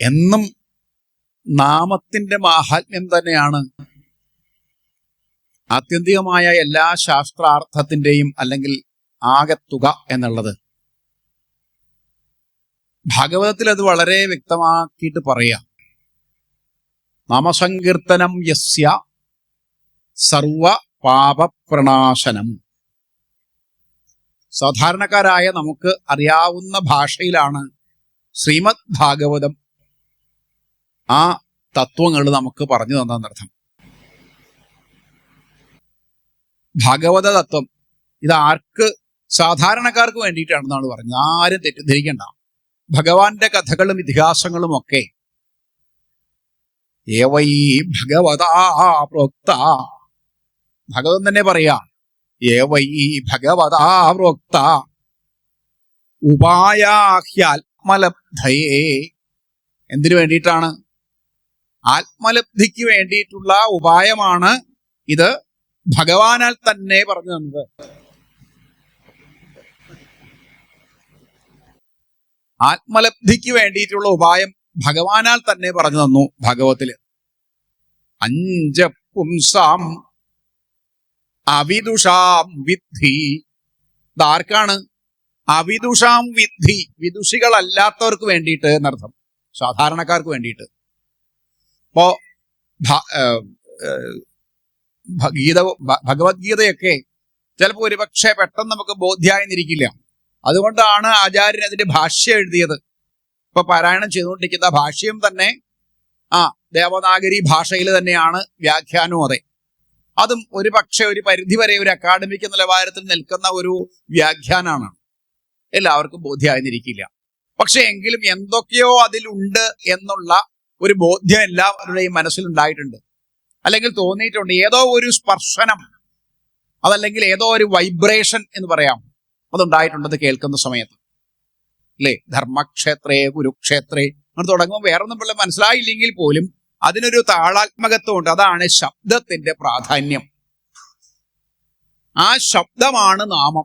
എന്നും നാമത്തിന്റെ മാഹാത്മ്യം തന്നെയാണ്. ആത്യന്തികമായ എല്ലാ ശാസ്ത്രാർത്ഥത്തിന്റെയും അല്ലെങ്കിൽ ആകത്തുക എന്നുള്ളത്. ഭാഗവതത്തിൽ അത് വളരെ വ്യക്തമാക്കിയിട്ട് പറയാം. നാമസങ്കീർത്തനം യസ്യ സർവ പാപപ്രണാശനം. സാധാരണക്കാരായ നമുക്ക് അറിയാവുന്ന ഭാഷയിലാണ് ശ്രീമദ് ഭാഗവതം ആ തത്വങ്ങൾ നമുക്ക് പറഞ്ഞു തന്നർത്ഥം ഭഗവത തത്വം ഇത് ആർക്ക് സാധാരണക്കാർക്ക് വേണ്ടിയിട്ടാണെന്നാണ് പറഞ്ഞത്. ആരും തെറ്റിദ്ധരിക്കണ്ട. ഭഗവാന്റെ കഥകളും ഇതിഹാസങ്ങളും ഒക്കെ ഏവൈ ഭഗവതാ പ്രോക്ത. ഭഗവൻ തന്നെ പറയാ ഏവൈ ഭഗവതാ പ്രോക്ത. ഉപായാഹ്യാത്മലബ്ധയേ. എന്തിനു വേണ്ടിയിട്ടാണ്? ആത്മലബ്ധിക്ക് വേണ്ടിയിട്ടുള്ള ഉപായമാണ് ഇത് ഭഗവാനാൽ തന്നെ പറഞ്ഞു തന്നത്. ആത്മലബ്ധിക്ക് വേണ്ടിയിട്ടുള്ള ഉപായം ഭഗവാനാൽ തന്നെ പറഞ്ഞു തന്നു ഭഗവത്തിൽ. അഞ്ച പുംസാം അവിദുഷാം വിദ്ധി. ഇതാർക്കാണ് അവിദുഷാം വിദ്ധി. വിദുഷികളല്ലാത്തവർക്ക് വേണ്ടിയിട്ട് എന്നർത്ഥം. സാധാരണക്കാർക്ക് വേണ്ടിയിട്ട്. ഭ- ഗീത ഭഗവത്ഗീതയൊക്കെ ചിലപ്പോൾ ഒരുപക്ഷെ പെട്ടെന്ന് നമുക്ക് ബോധ്യായെന്നിരിക്കില്ല. അതുകൊണ്ടാണ് ആചാര്യൻ അതിന്റെ ഭാഷ്യം എഴുതിയത്. ഇപ്പൊ പാരായണം ചെയ്തുകൊണ്ടിരിക്കുന്ന ഭാഷ്യം തന്നെ ആ ദേവനാഗരി ഭാഷയിൽ തന്നെയാണ് വ്യാഖ്യാനവും അതെ. അതും ഒരു പക്ഷെ ഒരു പരിധി വരെ ഒരു അക്കാഡമിക് നിലവാരത്തിൽ നിൽക്കുന്ന ഒരു വ്യാഖ്യാനാണ്. എല്ലാവർക്കും ബോധ്യമായിരുന്നിരിക്കില്ല പക്ഷെ എങ്കിലും എന്തൊക്കെയോ അതിലുണ്ട് എന്നുള്ള ഒരു ബോധ്യം എല്ലാവരുടെയും മനസ്സിലുണ്ടായിട്ടുണ്ട്. അല്ലെങ്കിൽ തോന്നിയിട്ടുണ്ട് ഏതോ ഒരു സ്പർശനം അതല്ലെങ്കിൽ ഏതോ ഒരു വൈബ്രേഷൻ എന്ന് പറയാം അതുണ്ടായിട്ടുണ്ടെന്ന് കേൾക്കുന്ന സമയത്ത്. അല്ലേ? ധർമ്മക്ഷേത്രേ കുരുക്ഷേത്രേ അങ്ങനെ തുടങ്ങുമ്പോൾ വേറൊന്നും പിള്ളേ മനസ്സിലായില്ലെങ്കിൽ പോലും അതിനൊരു താളാത്മകത്വം ഉണ്ട് അതാണ് ശബ്ദത്തിന്റെ പ്രാധാന്യം. ആ ശബ്ദമാണ് നാമം.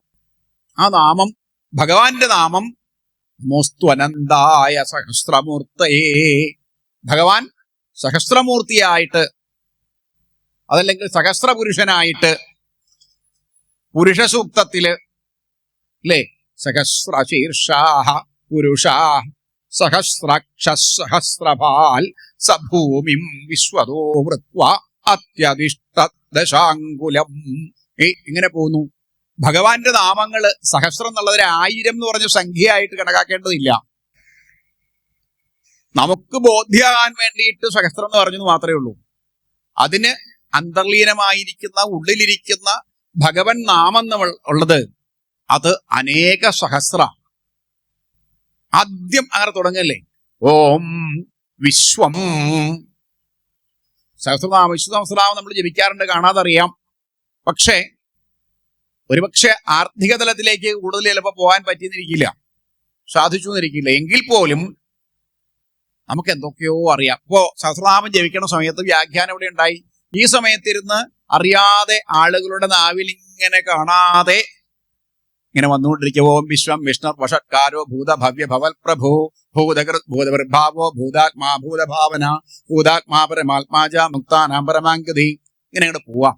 ആ നാമം ഭഗവാന്റെ നാമം മോസ്തു അനന്തായ സഹസ്രമൂർത്തയേ. ഭഗവാൻ സഹസ്രമൂർത്തിയായിട്ട് അതല്ലെങ്കിൽ സഹസ്രപുരുഷനായിട്ട് പുരുഷ സൂക്തത്തിൽ അല്ലേ സഹസ്രശീർഷാഹ പുരുഷാ സഹസ്രാക്ഷ സഹസ്രപാൽ സഭൂമിം വിശ്വതോ വൃത്വ അത്യധിഷ്ഠ ദശാങ്കുലം ഇങ്ങനെ പോകുന്നു. ഭഗവാന്റെ നാമങ്ങൾ സഹസ്രം എന്നുള്ളതിന് ആയിരം എന്ന് പറഞ്ഞ സംഖ്യയായിട്ട് കണക്കാക്കേണ്ടതില്ല. നമുക്ക് ബോധ്യമാകാൻ വേണ്ടിയിട്ട് സഹസ്രം എന്ന് പറഞ്ഞത് മാത്രമേ ഉള്ളൂ. അതിന് അന്തർലീനമായിരിക്കുന്ന ഉള്ളിലിരിക്കുന്ന ഭഗവൻ നാമം നമ്മൾ ഉള്ളത് അത് അനേക സഹസ്ര. ആദ്യം അങ്ങനെ തുടങ്ങല്ലേ? ഓം വിശ്വം. സഹസ്രനാമം വിശ്വസഹസ്രനാമം നമ്മൾ ജപിക്കാറുണ്ട് കാണാതറിയാം. പക്ഷേ ഒരുപക്ഷെ ആർത്ഥിക തലത്തിലേക്ക് കൂടുതൽ ചിലപ്പോൾ പോകാൻ പറ്റിയെന്നിരിക്കില്ല. സാധിച്ചു എന്നിരിക്കില്ല എങ്കിൽ പോലും നമുക്ക് എന്തൊക്കെയോ അറിയാം. അപ്പോ സഹസ്രനാമം ജപിക്കണ സമയത്ത് വ്യാഖ്യാനം ഇവിടെ ഉണ്ടായി. ഈ സമയത്തിരുന്ന് അറിയാതെ ആളുകളുടെ നാവിൽ ഇങ്ങനെ കാണാതെ ഇങ്ങനെ വന്നുകൊണ്ടിരിക്കുക. ഓം വിശ്വം വിഷ്ണു വഷത്കാരോ ഭൂത ഭവ്യ ഭവൽ പ്രഭു ഭൂതകൃത് ഭൂതപ്രഭാവോ ഭൂതാത്മാ ഭൂതഭാവന ഭൂതാത്മാ പരമാത്മാജ മുക്താനാം പരമാങ്കതി ഇങ്ങനെ അങ്ങോട്ട് പോവാം.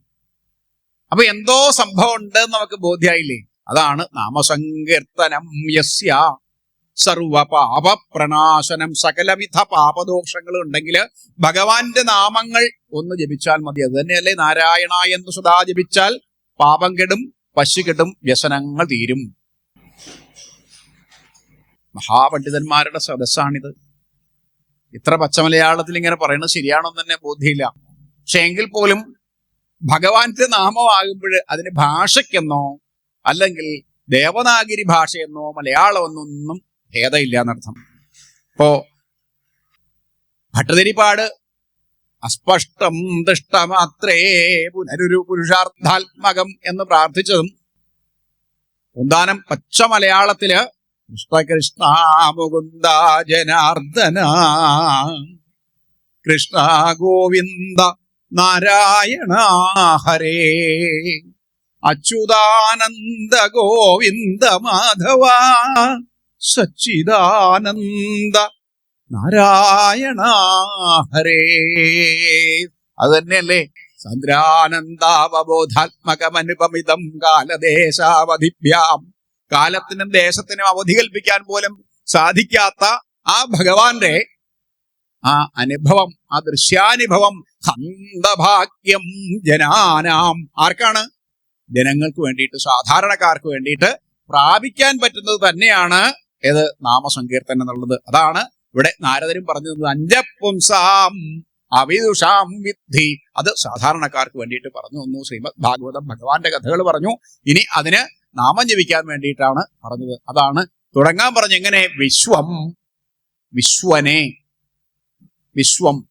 അപ്പൊ എന്തോ സംഭവം ഉണ്ട് നമുക്ക് ബോധ്യായില്ലേ? അതാണ് നാമസങ്കീർത്തനം യസ്യ. സർവ സകലവിധ പാപദോഷങ്ങൾ ഉണ്ടെങ്കിൽ ഭഗവാന്റെ നാമങ്ങൾ ഒന്ന് ജപിച്ചാൽ മതി. അത് തന്നെയല്ലേ നാരായണ എന്ന് സദാ ജപിച്ചാൽ പാപം കെടും പശു കെടും വ്യസനങ്ങൾ തീരും. മഹാപണ്ഡിതന്മാരുടെ സദസ്സാണിത്. ഇത്ര പച്ചമലയാളത്തിൽ ഇങ്ങനെ പറയുന്നത് ശരിയാണോ തന്നെ ബോധ്യമില്ല. പക്ഷെ എങ്കിൽ പോലും ഭഗവാന്റെ നാമമാകുമ്പോൾ അതിന് ഭാഷയ്ക്കെന്നോ അല്ലെങ്കിൽ ദേവനാഗിരി ഭാഷയെന്നോ മലയാളമെന്നൊന്നും ഭേദമില്ല എന്നർത്ഥം അപ്പോ ഭട്ടതിരിപ്പാട് അസ്പഷ്ടം ദുഷ്ടമാത്രേ പുനരൊരു പുരുഷാർത്ഥാത്മകം എന്ന് പ്രാർത്ഥിച്ചതും ഒന്നാനം പച്ച മലയാളത്തിൽ കൃഷ്ണകൃഷ്ണ കൃഷ്ണ മുകുന്ദ ജനാർദ്ദന കൃഷ്ണ ഗോവിന്ദ നാരായണ ഹരേ അച്യുതാനന്ദ ഗോവിന്ദ മാധവ. സച്ചിദാനന്ദ നാരായണ ഹരേ. അത് തന്നെയല്ലേ ചന്ദ്രാനന്ദാവബോധാത്മകമനുപമിതം കാലദേശാവധിഭ്യാം. കാലത്തിനും ദേശത്തിനും അവധി കൽപ്പിക്കാൻ പോലും സാധിക്കാത്ത ആ ഭഗവാന്റെ ആ അനുഭവം ആ ദൃശ്യാനുഭവം ഹന്തഭാഗ്യം ജനാനാം. ആർക്കാണ്? ജനങ്ങൾക്ക് വേണ്ടിയിട്ട് സാധാരണക്കാർക്ക് വേണ്ടിയിട്ട് പ്രാപിക്കാൻ പറ്റുന്നത് തന്നെയാണ് ഏത് നാമസങ്കീർത്തനം എന്നുള്ളത്. അതാണ് ഇവിടെ നാരദരും പറഞ്ഞു തന്നത് അഞ്ചപ്പുംസാം അവിദുഷാം വിദ്ധി. അത് സാധാരണക്കാർക്ക് വേണ്ടിയിട്ട് പറഞ്ഞു തന്നു. ശ്രീമദ് ഭാഗവതം ഭഗവാന്റെ കഥകൾ പറഞ്ഞു. ഇനി അതിന് നാമം ജപിക്കാൻ വേണ്ടിയിട്ടാണ് പറഞ്ഞത്. അതാണ് തുടങ്ങാൻ പറഞ്ഞു എങ്ങനെ? വിശ്വം. വിശ്വനെ. വിശ്വം.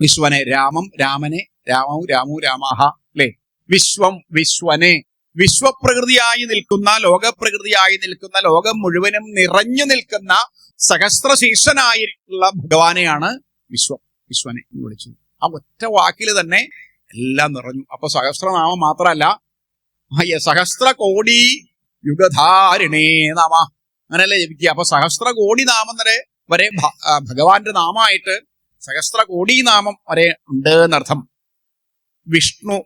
വിശ്വനെ. രാമം രാമനെ. രാമവും രാമു രാമാഹ. അല്ലേ? വിശ്വം വിശ്വനെ. വിശ്വപ്രകൃതിയായി നിൽക്കുന്ന ലോകപ്രകൃതിയായി നിൽക്കുന്ന ലോകം മുഴുവനും നിറഞ്ഞു നിൽക്കുന്ന സഹസ്രശീർഷനായിട്ടുള്ള ഭഗവാനെയാണ് വിശ്വം വിശ്വനെ എന്ന് വിളിച്ചത്. ആ ഒറ്റ വാക്കിൽ തന്നെ എല്ലാം നിറഞ്ഞു. അപ്പൊ സഹസ്രനാമം മാത്രമല്ല സഹസ്ര കോടി യുഗധാരിണേ നാമ. അങ്ങനെയല്ലേ ജപിക്കുക അപ്പൊ സഹസ്ര കോടി നാമം വരെ വരെ ഭഗവാന്റെ നാമമായിട്ട് സഹസ്ര കോടി നാമം വരെ ഉണ്ട് എന്നർത്ഥം. വിഷ്ണു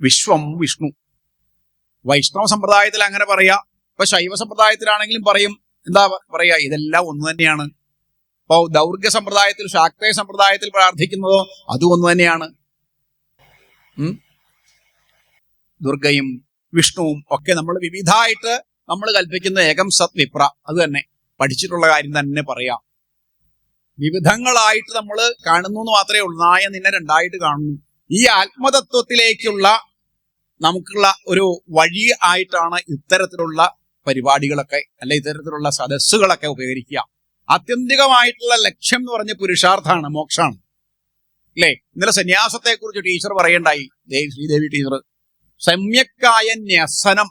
വിശ്വം വിഷ്ണു. വൈഷ്ണവ സമ്പ്രദായത്തിൽ അങ്ങനെ പറയാ. ഇപ്പൊ ശൈവ സമ്പ്രദായത്തിലാണെങ്കിലും പറയും. എന്താ പറയാ? ഇതെല്ലാം ഒന്ന് തന്നെയാണ്. ഇപ്പൊ ദൗർഗ സമ്പ്രദായത്തിൽ ശാക്തയ സമ്പ്രദായത്തിൽ പ്രാർത്ഥിക്കുന്നതോ അതും ഒന്ന് തന്നെയാണ്. ദുർഗയും വിഷ്ണുവും ഒക്കെ നമ്മൾ വിവിധമായിട്ട് നമ്മൾ കൽപ്പിക്കുന്ന ഏകം സത് വിപ്ര അത് തന്നെ. പഠിച്ചിട്ടുള്ള കാര്യം തന്നെ പറയാം. വിവിധങ്ങളായിട്ട് നമ്മൾ കാണുന്നു എന്ന് മാത്രമേ ഉള്ളൂ. നായ നിന്നെ രണ്ടായിട്ട് കാണുന്നു. ഈ ആത്മതത്വത്തിലേക്കുള്ള നമുക്കുള്ള ഒരു വഴി ആയിട്ടാണ് ഇത്തരത്തിലുള്ള പരിപാടികളൊക്കെ അല്ലെ ഇത്തരത്തിലുള്ള സദസ്സുകളൊക്കെ ഉപകരിക്കുക. ആത്യന്തികമായിട്ടുള്ള ലക്ഷ്യം എന്ന് പറഞ്ഞ പുരുഷാർത്ഥാണ് മോക്ഷാണ്. അല്ലേ? ഇന്നലെ സന്യാസത്തെ കുറിച്ച് ടീച്ചർ പറയണ്ടായി. ദേവി ശ്രീദേവി ടീച്ചർ സമ്യക്കായ ന്യസനം.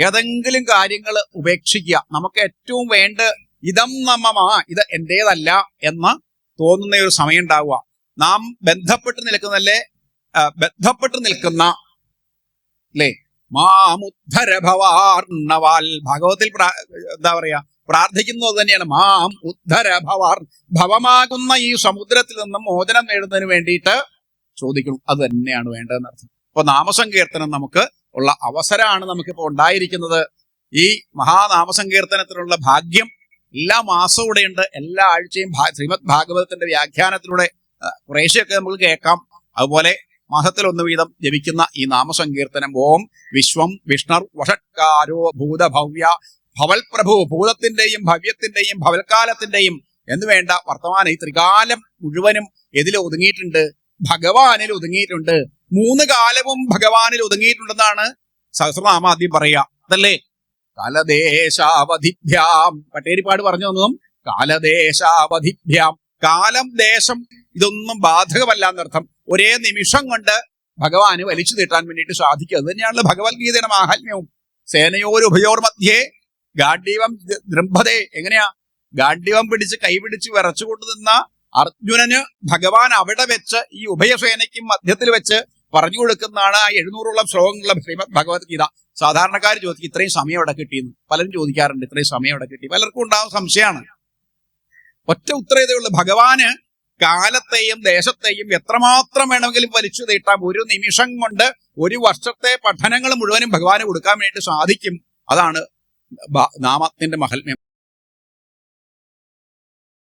ഏതെങ്കിലും കാര്യങ്ങൾ ഉപേക്ഷിക്കുക. നമുക്ക് ഏറ്റവും വേണ്ട ഇതം നമ്മമാ ഇത് എന്റേതല്ല എന്ന് തോന്നുന്ന ഒരു സമയം ഉണ്ടാവുക. നാം ബന്ധപ്പെട്ട് നിൽക്കുന്നല്ലേ ബന്ധപ്പെട്ട് നിൽക്കുന്ന അല്ലേ മാമുദ്ധര ഭവാർണവാൽ ഭാഗവത്തിൽ എന്താ പറയാ പ്രാർത്ഥിക്കുന്നത് തന്നെയാണ്. മാം ഉദ്ധര ഭവാർ ഭവമാകുന്ന ഈ സമുദ്രത്തിൽ നിന്നും മോചനം നേടുന്നതിന് വേണ്ടിയിട്ട് ചോദിക്കണം. അത് തന്നെയാണ് വേണ്ടതെന്ന് അർത്ഥം. അപ്പൊ നാമസങ്കീർത്തനം നമുക്ക് ഉള്ള അവസരമാണ് നമുക്കിപ്പോ ഉണ്ടായിരിക്കുന്നത്. ഈ മഹാനാമസങ്കീർത്തനത്തിനുള്ള ഭാഗ്യം എല്ലാ മാസവും ഇവിടെ ഉണ്ട്. എല്ലാ ആഴ്ചയും ശ്രീമദ് ഭാഗവതത്തിന്റെ വ്യാഖ്യാനത്തിലൂടെ കുറേശ്ശെയൊക്കെ നമുക്ക് കേൾക്കാം. അതുപോലെ മാസത്തിൽ ഒന്ന് വീതം ജപിക്കുന്ന ഈ നാമസങ്കീർത്തനം. ഓം വിശ്വം വിഷ്ണർ വഷട്കാരോ ഭൂതഭവ്യ ഭവൽ പ്രഭു ഭൂതത്തിന്റെയും ഭവ്യത്തിന്റെയും ഭവൽക്കാലത്തിന്റെയും എന്ന് വേണ്ട വർത്തമാനം ഈ ത്രികാലം മുഴുവനും ഇതിൽ ഒതുങ്ങിയിട്ടുണ്ട്. ഭഗവാനിൽ ഒതുങ്ങിയിട്ടുണ്ട്. മൂന്ന് കാലവും ഭഗവാനിൽ ഒതുങ്ങിയിട്ടുണ്ടെന്നാണ് സഹസ്രനാമ ആദ്യം പറയുക അതല്ലേ? കാലദേശാവധിഭ്യാം. പട്ടേരിപ്പാട് പറഞ്ഞു തന്നതും കാലദേശാവധിഭ്യാം. കാലം ദേശം ഇതൊന്നും ബാധകമല്ല എന്നർത്ഥം. ഒരേ നിമിഷം കൊണ്ട് ഭഗവാന് വലിച്ചു നീട്ടാൻ വേണ്ടിയിട്ട് സാധിക്കും. അത് തന്നെയാണല്ലോ ഭഗവത്ഗീതയുടെ മാഹാത്മ്യവും സേനയോരുഭയോർ മധ്യേ ഗാഡ്യവം ദൃംഭതേ. എങ്ങനെയാ? ഗാഡ്യവം പിടിച്ച് കൈപിടിച്ച് വിറച്ചുകൊണ്ട് നിന്ന അർജുനന് ഭഗവാൻ അവിടെ വെച്ച് ഈ ഉഭയസേനയ്ക്കും മധ്യത്തിൽ വെച്ച് പറഞ്ഞു കൊടുക്കുന്നതാണ് ആ എഴുന്നൂറോളം ശ്ലോകങ്ങളുള്ള ശ്രീമദ് ഭഗവത്ഗീത. സാധാരണക്കാർ ചോദിക്കും ഇത്രയും സമയം അവിടെ കിട്ടിയെന്ന്? പലരും ചോദിക്കാറുണ്ട് ഇത്രയും സമയം അവിടെ കിട്ടി? പലർക്കും ഉണ്ടാകുന്ന സംശയമാണ്. ഒറ്റ ഉത്തരേതയുള്ളൂ ഭഗവാന് കാലത്തെയും ദേശത്തെയും എത്രമാത്രം വേണമെങ്കിലും വലിച്ചു നീട്ടാം ഒരു നിമിഷം കൊണ്ട് ഒരു വർഷത്തെ പഠനങ്ങൾ മുഴുവനും ഭഗവാന് കൊടുക്കാൻ വേണ്ടി സാധിക്കും. അതാണ് നാമത്തിന്റെ മഹത്മ്യം.